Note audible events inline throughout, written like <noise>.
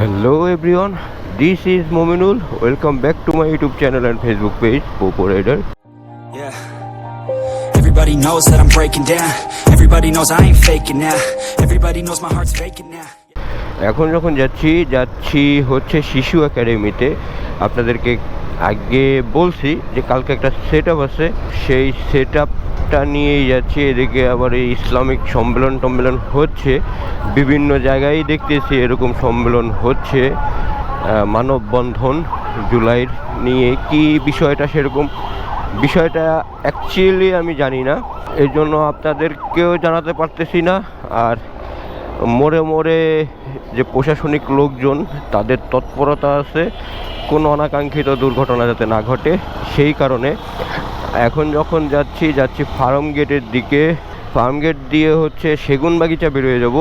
Hello everyone this is Mominul welcome back to my YouTube channel and Facebook page Popo rider Everybody knows that I'm breaking down. Everybody knows I ain't faking now. Everybody knows my heart's faking now. এখন যখন যাচ্ছি যাচ্ছি হচ্ছে শিশু একাডেমিতে। আপনাদেরকে আগে বলছি যে কালকে একটা সেট আছে। সেই সেট আপটা নিয়েই যাচ্ছি, এদিকে আবার এই ইসলামিক সম্মেলন টম্মেলন হচ্ছে। বিভিন্ন জায়গায় দেখতেছি এরকম সম্মেলন হচ্ছে। মানববন্ধন জুলাইয়ের নিয়ে কি বিষয়টা সেরকম? বিষয়টা অ্যাকচুয়ালি আমি জানি না। এই জন্য আপনাদেরকেও জানাতে পারতেছি না। আর মোড়ে মোড়ে যে প্রশাসনিক লোকজন, তাদের তৎপরতা আছে। কোনো অনাকাঙ্ক্ষিত দুর্ঘটনা যাতে না ঘটে, সেই কারণে এখন যখন যাচ্ছি যাচ্ছি ফার্ম গেটের দিকে। ফার্ম গেট দিয়ে হচ্ছে সেগুন বাগিচা বেরোয় যাব।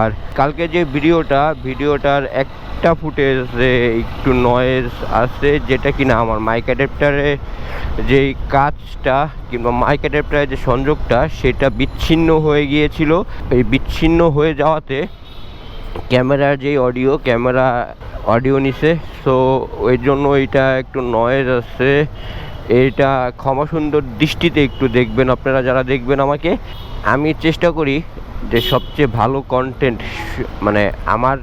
আর কালকে যে ভিডিওটা, ভিডিওটার একটা ফুটেজে একটু নয়েজ আছে যেটা কিনা আমার মাইক অ্যাডাপ্টারে যেই কাজটা কিংবা মাইক অ্যাডাপ্টারের যে সংযোগটা, সেটা বিচ্ছিন্ন হয়ে গিয়েছিল। এই বিচ্ছিন্ন হয়ে যাওয়াতে ক্যামেরার যেই অডিও ক্যামেরা অডিও নিছে। সো ওই জন্য এটা একটু নয়েজ আছে এটা ক্ষমা সুন্দর দৃষ্টিতে একটু দেখবেন, আপনারা যারা দেখবেন আমাকে। আমি চেষ্টা করি যে সবচেয়ে ভালো কন্টেন্ট মানে আমার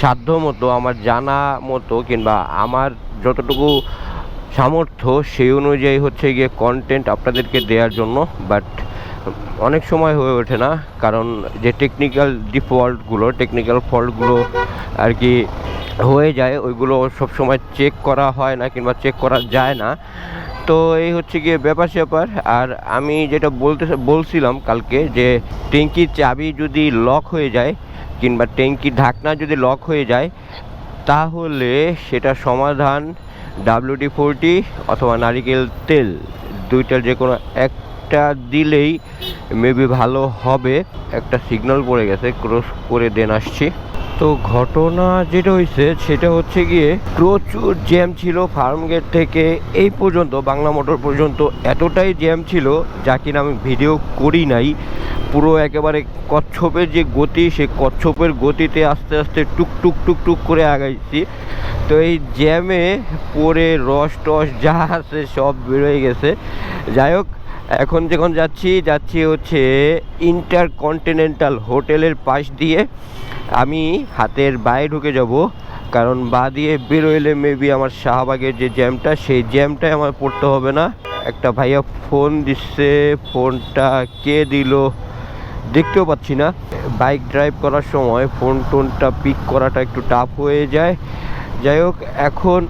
সাধ্য মতো, আমার জানা মতো কিংবা আমার যতটুকু সামর্থ্য, সেই অনুযায়ী হচ্ছে গিয়ে কন্টেন্ট আপনাদেরকে দেওয়ার জন্য। বাট অনেক সময় হয়ে ওঠে না, কারণ যে টেকনিক্যাল ডিফল্টগুলো টেকনিক্যাল ফল্টগুলো আর কি হয়ে যায়, ওইগুলো সব সময় চেক করা হয় না কিংবা চেক করা যায় না। তো এই হচ্ছে গিয়ে ব্যাপার স্যাপার। আর আমি যেটা বলতে বলছিলাম কালকে যে ট্যাঙ্কির চাবি যদি লক হয়ে যায় কিংবা ট্যাঙ্কির ঢাকনা যদি লক হয়ে যায়, তাহলে সেটা সমাধান ডাব্লিউডি ফোরটি অথবা নারিকেল তেল। দুইটার যে কোনো একটা দিলেই মেবি ভালো হবে। একটা সিগন্যাল পড়ে গেছে ক্রস করে দেন আসছি। তো ঘটনা যেটা হয়েছে সেটা হচ্ছে গিয়ে প্রচুর জ্যাম ছিল ফার্ম গেট থেকে। এই পর্যন্ত, বাংলা মোটর পর্যন্ত এতটাই জ্যাম ছিল যা কিনা আমি ভিডিও করি নাই। পুরো একেবারে কচ্ছপের যে গতি সেই কচ্ছপের গতিতে আস্তে আস্তে টুক টুক টুক টুক করে আগাইছি। তো এই জ্যামে পরে রস টস যা আছে সব বেরোয় গেছে। যাই হোক এখন যখন যাচ্ছি যাচ্ছি হচ্ছে ইন্টার কন্টিনেন্টাল হোটেলের পাশ দিয়ে। আমি হাতের বাইরে ঢুকে যাব, কারণ বা দিয়ে বেরোইলে মেবি আমার শাহবাগের যে জ্যামটা সেই জ্যামটাই আমার পড়তে হবে না। একটা ভাইয়া ফোন দিচ্ছে ফোনটা কে দিল দেখতেও পাচ্ছি না। বাইক ড্রাইভ করার সময় ফোন টোনটা পিক করাটা একটু টাফ হয়ে যায়। যাই হোক, এখন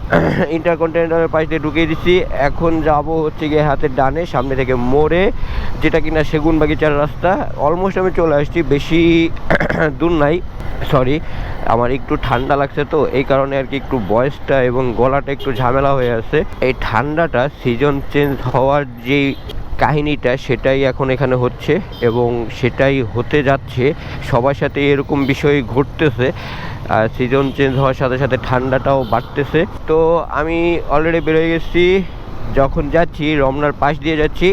ইন্টারকন্টিনেন্টালের পাশ দিয়ে ঢুকিয়ে দিচ্ছি। এখন যাব হচ্ছে গিয়ে হাতের ডানে, সামনে থেকে মোড়ে। যেটা কিনা সেগুন বাগিচার রাস্তা। অলমোস্ট আমি চলে আসছি, বেশি <clears throat> দূর নাই। সরি আমার একটু ঠান্ডা লাগছে তো, এই কারণে আর কি একটু বয়সটা এবং গলাটা একটু ঝামেলা হয়ে আছে। এই ঠান্ডাটা সিজন চেঞ্জ হওয়ার যেই কাহিনীটা, সেটাই এখন এখানে হচ্ছে এবং সেটাই হতে যাচ্ছে। সবার সাথে এরকম বিষয় ঘটতেছে। সিজন চেঞ্জ হওয়ার সাথে সাথে ঠান্ডাটাও বাড়তেছে। তো আমি অলরেডি বেরোয় গেছি, যখন যাচ্ছি রমনার পাশ দিয়ে যাচ্ছি,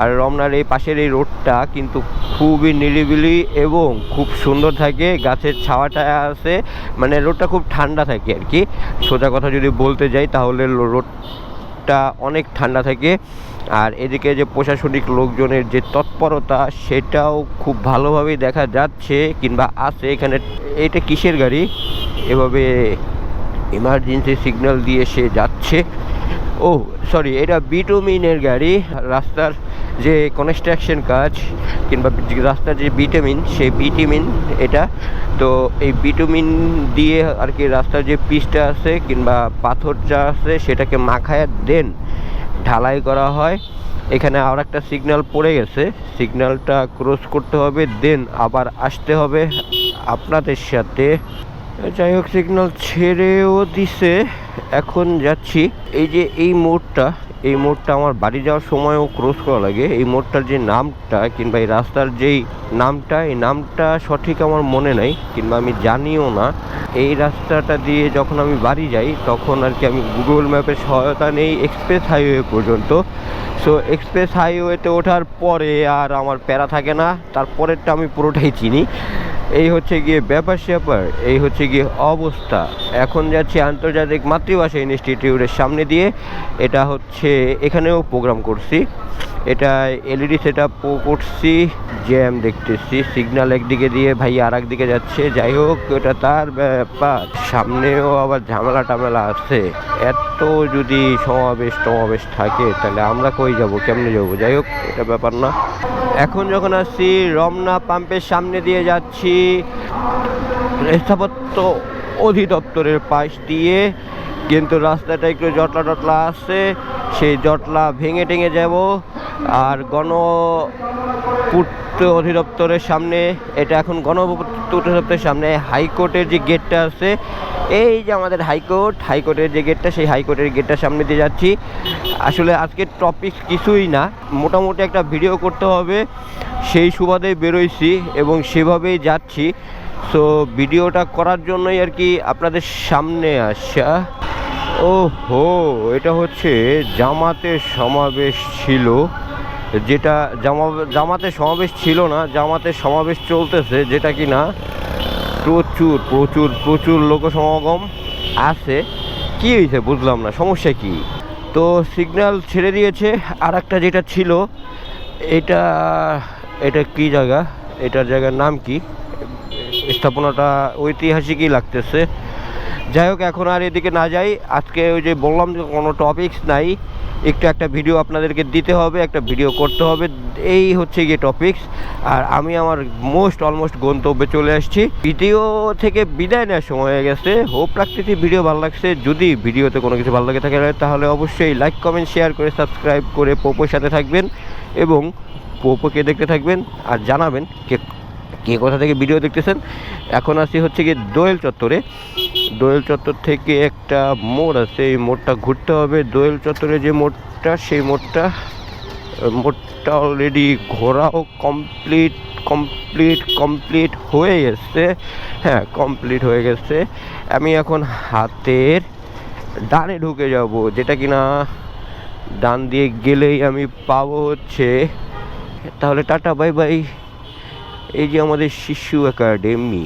আর রমনার এই পাশের এই রোডটা কিন্তু খুবই নিরিবিলি এবং খুব সুন্দর থাকে, গাছের ছাওয়াটা আছে মানে রোডটা খুব ঠান্ডা থাকে আর কি। সোজা কথা যদি বলতে যাই, তাহলে রোডটা অনেক ঠান্ডা থাকে। আর এদিকে যে প্রশাসনিক লোকজনের যে তৎপরতা, সেটাও খুব ভালোভাবেই দেখা যাচ্ছে কিংবা আছে এখানে। এটা কিসের গাড়ি? এভাবে ইমার্জেন্সি সিগন্যাল দিয়ে সে যাচ্ছে। ও সরি এটা বিটুমিনের গাড়ি। রাস্তার যে কনস্ট্রাকশন কাজ কিংবা রাস্তার যে বিটামিন সেই বিটামিন এটা, তো এই বিটুমিন দিয়ে আর কি রাস্তার যে পিচটা আছে কিংবা পাথরটা আছে সেটাকে মাখায় দেন, ঢালাই করা হয়। এখানে আর একটা সিগন্যাল পড়ে গেছে সিগন্যালটা ক্রস করতে হবে দেন আবার আসতে হবে আপনাদের সাথে। যাই হোক সিগন্যাল ছেড়েও দিছে, এখন যাচ্ছি। এই যে এই মোড়টা এই মোড়টা আমার বাড়ি যাওয়ার সময়ও ক্রস করা লাগে। এই মোড়টার যে নামটা কিংবা এই রাস্তার যেই নামটা, এই নামটা সঠিক আমার মনে নাই কিংবা আমি জানিও না। এই রাস্তাটা দিয়ে যখন আমি বাড়ি যাই, তখন আর কি আমি গুগল ম্যাপের সহায়তা নেই এক্সপ্রেস হাইওয়ে পর্যন্ত। সো এক্সপ্রেস হাইওয়েতে ওঠার পরে আর আমার প্যারা থাকে না। তারপরেরটা আমি পুরোটাই চিনি। এই হচ্ছে গিয়ে ব্যাপার স্যাপার, এই হচ্ছে গিয়ে অবস্থা। এখন যাচ্ছি আন্তর্জাতিক মাতৃভাষা ইনস্টিটিউটের সামনে দিয়ে, এটা হচ্ছে এখানেও প্রোগ্রাম করছি। এটা এলইডি সেট আপ করছি জ্যাম দেখতেছি সিগন্যাল একদিকে দিয়ে ভাই আর একদিকে যাচ্ছে, যাই হোক, এটা তার ব্যাপার। সামনেও আবার ঝামেলা টামেলা আছে। এত যদি সমাবেশ টমাবেশ থাকে, তাহলে আমরা কই যাব, কেমনে যাব? যাই হোক, এটা ব্যাপার না। এখন যখন আসছি, রমনা পাম্পের সামনে দিয়ে যাচ্ছি। স্থাপত্য অধিদপ্তরের পাশ দিয়ে, কিন্তু রাস্তাটা একটু জটলা টটলা আছে। সেই জটলা ভেঙে টেঙে যাব। আর গণ পূর্ত অধিদপ্তরের সামনে, এটা এখন গণপূর্ত অধিদপ্তরের সামনে হাইকোর্টের যে গেটটা আছে, এই যে আমাদের হাইকোর্ট, হাইকোর্টের যে গেটটা, সেই হাইকোর্টের গেটটার সামনে দিয়ে যাচ্ছি। আসলে আজকের টপিক কিছুই না, মোটামুটি একটা ভিডিও করতে হবে। সেই সুবাদে বেরোইছি এবং সেভাবেই যাচ্ছি। সো ভিডিওটা করার জন্যই আর কি আপনাদের সামনে আসা। ও হো এটা হচ্ছে জামাতের সমাবেশ ছিল। যেটা জামা জামাতে সমাবেশ ছিল না জামাতের সমাবেশ চলতেছে, যেটা কি না প্রচুর প্রচুর প্রচুর লোক সমাগম আছে। কি হয়েছে বুঝলাম না, সমস্যা কি? তো সিগন্যাল ছেড়ে দিয়েছে আর একটা যেটা ছিল, এটা এটা কি জায়গা? এটার জায়গার নাম কি? স্থাপনাটা ঐতিহাসিকই লাগতেছে। যাই হোক, এখন আর এদিকে না যাই। আজকে ওই যে বললাম যে কোনো টপিকস নাই। একটু একটা ভিডিও আপনাদেরকে দিতে হবে, একটা ভিডিও করতে হবে। এই হচ্ছে গিয়ে টপিকস আর আমি আমার মোস্ট অলমোস্ট গন্তব্যে চলে আসছি। ভিডিও থেকে বিদায় নেওয়ার সময় হয়ে গেছে। হোপ রাখতেছি ভিডিও ভালো লাগছে। যদি ভিডিওতে কোনো কিছু ভালো লাগে থাকে, তাহলে অবশ্যই লাইক কমেন্ট শেয়ার করে সাবস্ক্রাইব করে পোপোর সাথে থাকবেন এবং পোপোকে দেখতে থাকবেন আর জানাবেন কে কে কোথা থেকে ভিডিও দেখতেছেন? এখন আসি হচ্ছে গিয়ে দোয়েল চত্বরে। দোয়েল চত্বর থেকে একটা মোড় আছে, এই মোড়টা ঘুরতে হবে। দোয়েল চত্বরে যে মোড়টা, সেই মোড়টা মোড়টা অলরেডি ঘোরাও কমপ্লিট কমপ্লিট কমপ্লিট হয়ে গেছে। হ্যাঁ কমপ্লিট হয়ে গেছে। আমি এখন হাতের ডানে ঢুকে যাব, যেটা কিনা ডান দিয়ে গেলেই আমি পাবো হচ্ছে। তাহলে টাটা, বাই বাই। এই যে আমাদের শিশু একাডেমি